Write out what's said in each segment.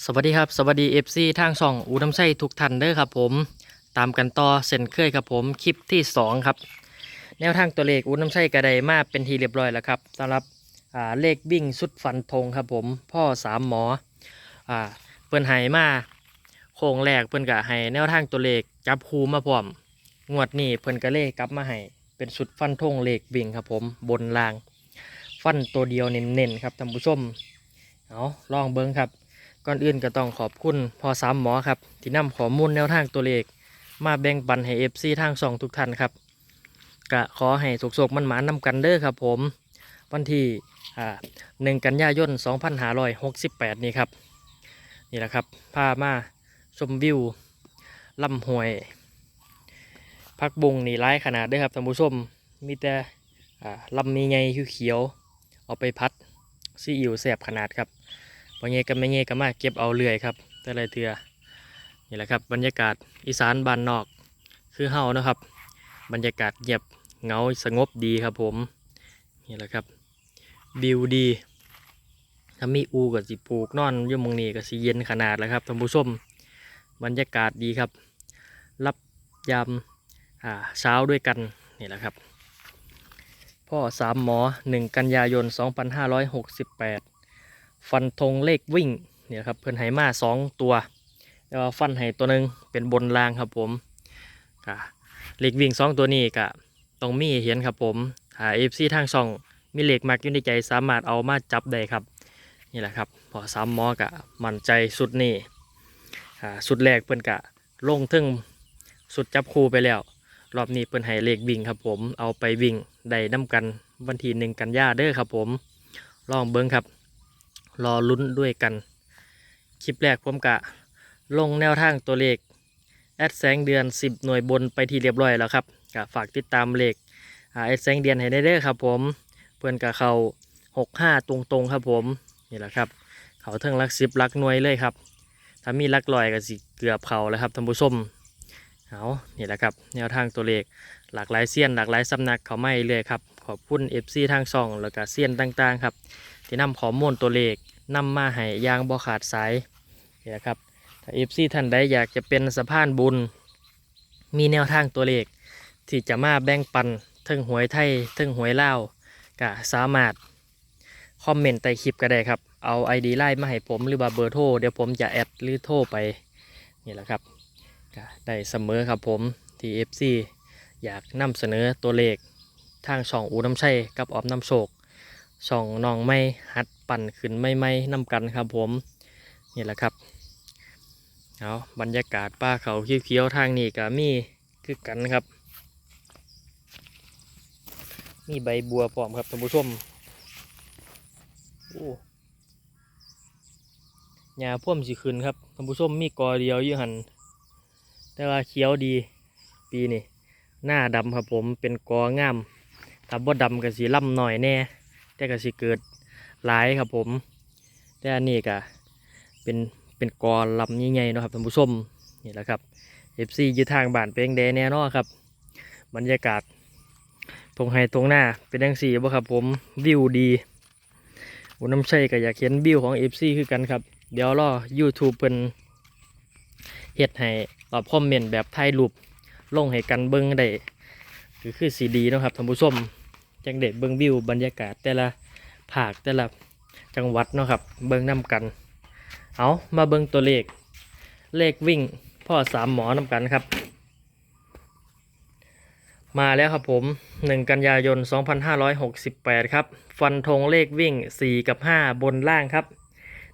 สวัสดีครับ สวัสดี FC ทางช่องอูน้ำไส้ทุกท่านเด้อครับผมตามกันต่อเส้นเคยครับผมคลิปที่ 2 ครับ แนวทางตัวเลขอูน้ำไส้กระไดมาเป็นทีเรียบร้อยแล้วครับสำหรับเลขวิ่งสุดฟันธงครับผม พ่อสามหมออเปิ้นให้มาโค้งแรกเปิ้นกะให้แนวทางตัวเลขจับคูมาพร้อม งวดนี้เพิ่นก็เลขกลับมาให้เป็นสุดฟันธงเลขวิ่งครับผมบนล่าง ฟันตัวเดียวเน้นๆครับท่านผู้ชมเอาลองเบิ้งครับ ก่อนอื่นก็ต้องขอบคุณพอสามหมอครับ ที่นำข้อมูลแนวทางตัวเลข มาแบ่งปันให้เอฟซีทางสองทุกท่านครับก็ขอให้สุกๆมันหมานๆนำกันเด้อครับผม วันที่อ่าหนึ่งกันยายน 2568 นี่ครับ นี่แหละครับพามาชมวิวลำห้วยพักบุงนี่ร้ายขนาดเด้อครับท่านผู้ชมมีแต่อ่าลำมีไงเขียวๆเอาไปพัดซีอิ๊วแสบขนาดครับ พอเงี้ยก็ไม่เงี้ยก็มาเก็บเอาเรื่อยครับ แต่ละเทือนี่แหละครับ บรรยากาศอีสานบ้านนอกคือเฮานะครับ บรรยากาศเงียบเงาสงบดีครับผมนี่แหละครับวิวดีถ้ามีอูกับสิปลูกนอนอยู่มองนี้ก็สิเย็นขนาดแล้วครับท่านผู้ชมบรรยากาศดีครับ รับยามเช้าด้วยกันนี่แหละครับ พ่อสามหมอหนึ่งกันยายน 2568 ฟันธงเลขวิ่งเนี่ยครับเพิ่นไหมาสองตัวแต่ว่าฟันไหตัวหนึ่งเป็นบนรางครับผมกะเลขวิ่งสองตัวนี้กะต้องมีเห็นครับผมหาเอฟซีทางช่องมีเหลขมักอยู่ในใจสามารถเอามาจับได้ครับนี่แหละครับพอสามมอกะมั่นใจสุดนี่สุดแรกเพิ่นกะลงทึ่งสุดจับคู่ไปแล้ว รอบนี้เพิ่นให้เลขวิ่งครับผมเอาไปวิ่งได้น้ำกันวันที่หนึ่งกันยาเด้อครับผม ลองเบิ้งครับ รอลุ้นด้วยกัน คลิปแรกผมกะลงแนวทางตัวเลข แอดแสงเดือน 10 หน่วยบนไปที่เรียบร้อยแล้วครับกะฝากติดตามเลขแอดแสงเดือนให้ได้เด้อครับ ผมเพื่อนกะเขา65 ตรงๆครับผมนี่แหละครับ เขาเทิงลักสิบลักหน่วยเลยครับ ถ้ามีลักลอยก็สิเกือบเขาแล้วครับท่านผู้ชมเอานี่แหละครับแนวทางตัวเลขหลากหลายเซียนหลากหลายสำนักเขาไม่เลยครับ ขอบคุณ FC ทางช่อง แล้วก็เซียนต่างๆครับ ที่นำข้อมูลตัวเลขนำมาให้ยางบ่ขาดสายนี่แหละครับถ้าเอฟซีท่านใดอยากจะเป็นสะพานบุญ มีแนวทางตัวเลข ที่จะมาแบ่งปันเทึงหวยไทยเทึงหวยลาวก็สามารถคอมเมนต์ใต้คลิปก็ได้ครับ เอา ID ไล่มาให้ผมหรือว่าเบอร์โทรเดี๋ยวผมจะแอดหรือโทรไปนี่แหละครับก็ได้เสมอครับผมที่ FC อยากนำเสนอตัวเลขทางช่องอูน้ำชัยกับออมน้ำโชค ช่องน้องไม่หัดปั่นขึ้นไม่ไม่นำกันครับผมนี่แหละครับเอาบรรยากาศป้าเขาเขียวๆทางนี้ก็มีคือกันครับ มีใบบัวพร้อมครับท่านผู้ชมโอ้หญ้าพ่วมสิขึ้นครับท่านผู้ชมมีกอเดียวยู่หันแต่ว่าเขียวดีปีนี้หน้าดำครับผมเป็นกองามถ้าบ่ดำก็สีล่ำหน่อยแน่ แต่ก็สิเกิดหลายครับผม แต่อันนี้ก็เป็นเป็นกอลำใหญ่ๆนะครับท่านผู้ชมนี่แหละครับ FC อยู่ทางบ้านเป็นแดแน่นอนครับ บรรยากาศตรงไฮตรงหน้าเป็นดังสีบ่ครับผมวิวดีอ้น้ำใช่ก็อยากเห็นวิวของ FC คือกันครับ เดี๋ยวรอ YouTube เป็นเฮ็ดให้ตอบคอมเมนต์แบบถ่ายรูปลงให้กันเบิ้งได้คือคือสีดีนะครับท่านผู้ชม จังเด็ดเบิ้งวิวบรรยากาศแต่ละภาคแต่ละจังหวัดเนาะครับ เบิ้งน้ำกัน เอามาเบิ้งตัวเลข เลขวิ่งพ่อสามหมอน้ำกันครับ มาแล้วครับผม 1 กันยายน 2568 ครับ ฟันธงเลขวิ่ง 4 กับ 5 บนล่างครับ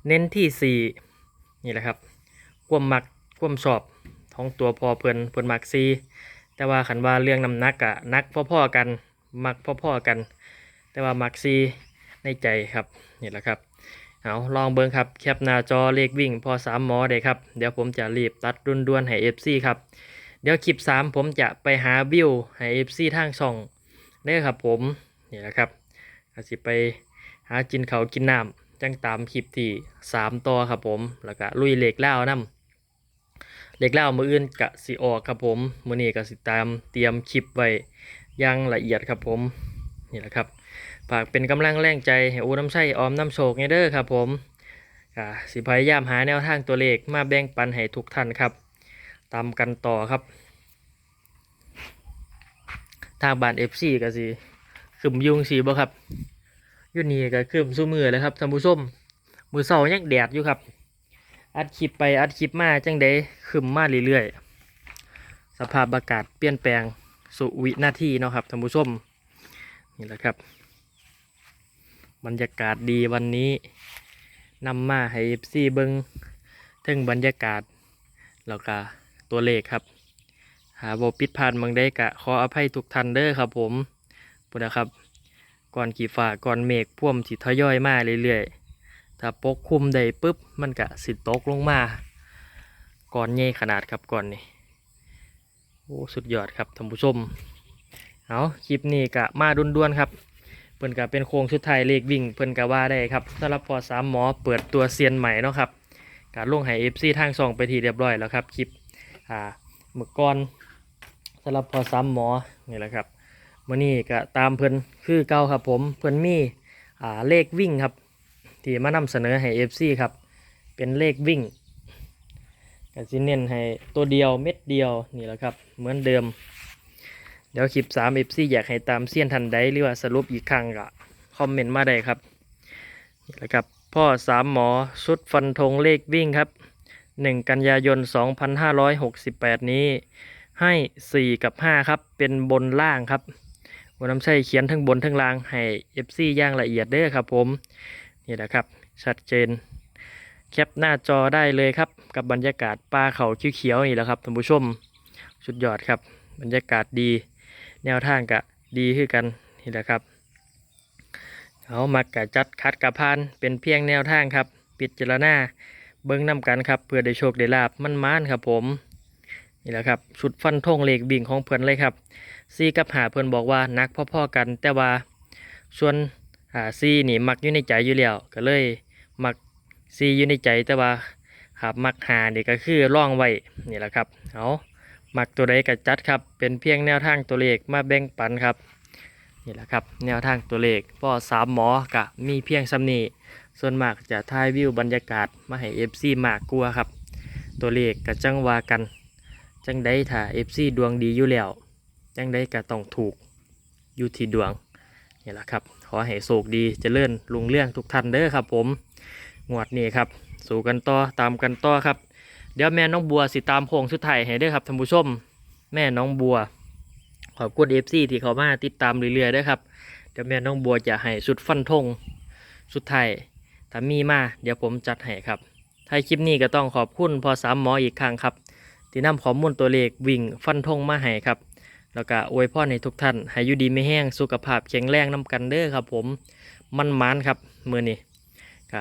เน้นที่ 4 นี่แหละครับความมักควมชอบของตัวพอเพิ่นเพิ่นมักซีแต่ว่าขันว่าเรื่องน้ำหนักอะนักพ่อๆกัน มักพ่อๆกัน แต่ว่ามักซีในใจครับนี่แหละครับเอาลองเบิ้งครับแคปหน้าจอเลขวิ่งพอสามหมอได้ครับเดี๋ยวผมจะรีบตัดด่วนๆให้ FC ครับเดี๋ยวคลิป3ผมจะไปหาวิวให้ FC ทางช่องได้ครับผมนี่แหละครับอาจสิไปหากินเขากินน้ำจังตามคลิปที่3ต่อครับผมแล้วก็ลุยเหล็กเล่าวนำเหล็กเล่ามืออื่นกะสิออกครับผมมือนี้กะสิตามเตรียมคลิปไว้ อย่างละเอียดครับผมนี่แหละครับฝากเป็นกำลังแรงใจให้อูน้ำใช้ออมน้ำโชคไงเด้อครับผมสิพยายามหาแนวทางตัวเลขมาแบ่งปันให้ทุกท่านครับ ตามกันต่อครับ ทางบ้าน FC ก็สิขึ้นยุงสีบ่ครับยู่นี่ก็ขึ้นสู้มือเลยครับท่านผู้ชมมือเสายังแดดอยู่ครับ อัดคลิปไปอัดคลิปมาจังไดขึ้นมาเรื่อยๆสภาพอากาศเปลี่ยนแปลง สุวินาทีเนาะครับท่านผู้ชมนี่แหละครับ บรรยากาศดีวันนี้นำมาให้ FC เบิงถึงบรรยากาศแล้วก็ตัวเลขครับ หาโบปิดพลาดบางได้กะขออภัยทุกท่านเด้อครับผมพุทนะครับ ก่อนกี่ฝ่าก่อนเมฆพ่วมสิทยอยมาเรื่อยๆ ถ้าปกคลุมได้ปุ๊บมันกะสิตกลงมา ก่อนใหญ่ขนาดครับก่อนนี่ โอ้สุดยอดครับท่านผู้ชมเอาคลิปนี้กะมาดุนๆครับเพิ่นกะเป็นโครงชุดไทยเลขวิ่งเพิ่นกะว่าได้ครับสำหรับพอสามหมอเปิดตัวเซียนใหม่เนาะครับการลงให้เอฟซีทางซองไปทีเรียบร้อยแล้วครับคลิปอ่าเมื่อก่อนสำหรับพอสามหมอนี่แหละครับมื่อนี้ก็ตามเพิ่นคือเก่าครับผมเพิ่นมีอ่าเลขวิ่งครับที่มานำเสนอให้เอฟซีครับเป็นเลขวิ่ง ก็สิเน้นให้ตัวเดียวเม็ดเดียวนี่แหละครับ เหมือนเดิม เดี๋ยวคลิป3 FC อยากให้ตามเสี้ยนทันใดหรือว่าสรุปอีกครั้งก็คอมเมนต์มาได้ครับนี่แหละครับ พ่อสามหมอชุดฟันธงเลขวิ่งครับ 1 กันยายน 2568 นี้ให้ 4 กับ 5 ครับ เป็นบนล่างครับวันน้ำใช่เขียนทั้งบนทั้งล่างให้ FC อย่างละเอียดเด้อครับผม นี่แหละครับ ชัดเจน แคปหน้าจอได้เลยครับ กับบรรยากาศป่าเขาเขียวๆนี่แหละครับท่านผู้ชมสุดยอดครับ บรรยากาศดี แนวทางกะดีขึ้นกันนี่แหละครับเอามากะจัดคัดกะพานเป็นเพียงแนวทางครับ ปิดจารณาเบิ้งนำกันครับเพื่อได้โชคได้ลาบมั่นมานครับผมนี่แหละครับชุดฟันธงเหล็กบิ่งของเพื่อนเลยครับซีกับหาเพื่อนบอกว่านักพ่อๆกัน แต่ว่าส่วนหาซีนี่มักอยู่ในใจอยู่แล้วก็เลยมัก ซีอยู่ในใจแต่ว่าครับมักหานี่ก็คือร่องไว้นี่แหละครับเอามักตัวใดก็จัดครับ เป็นเพียงแนวทางตัวเลขมาแบ่งปันครับนี่แหละครับแนวทางตัวเลขพ่อสามหมอกะมีเพียงสำนีส่วนมากจะถ่ายวิวบรรยากาศมาให้เอฟซีมากกลัวครับ ตัวเลขกับจังวากัน จังได้ถ้าเอฟซีดวงดีอยู่แล้ว จังได้ก็ต้องถูกอยู่ที่ดวงนี่แหละครับ ขอให้โชคดีเจริญลุงเรื่องทุกท่านเด้อครับผม งวดนี้ครับ สู่กันต่อตามกันต่อครับ เดี๋ยวแม่น้องบัวสิตามโพงสุดท้ายให้ด้อครับท่านผู้ชม แม่น้องบัว ขอบคุณเอฟซีที่เขามาติดตามเรื่อยๆด้อครับเดี๋ยวแม่น้องบัวจะให้สุดฟันธงสุดท้ายถ้ามีมาเดี๋ยวผมจัดให้ครับท้ายคลิปนี้ก็ต้องขอบคุณพอสามหมออีกครั้งครับ ที่นำข้อมูลตัวเลขวิ่งฟันธงมาให้ครับแล้วก็อวยพรให้ทุกท่านให้อยู่ดีไม่แห้งสุขภาพแข็งแรงน้ำกันเด้อครับ ผมมันมานครับมือนี้ก็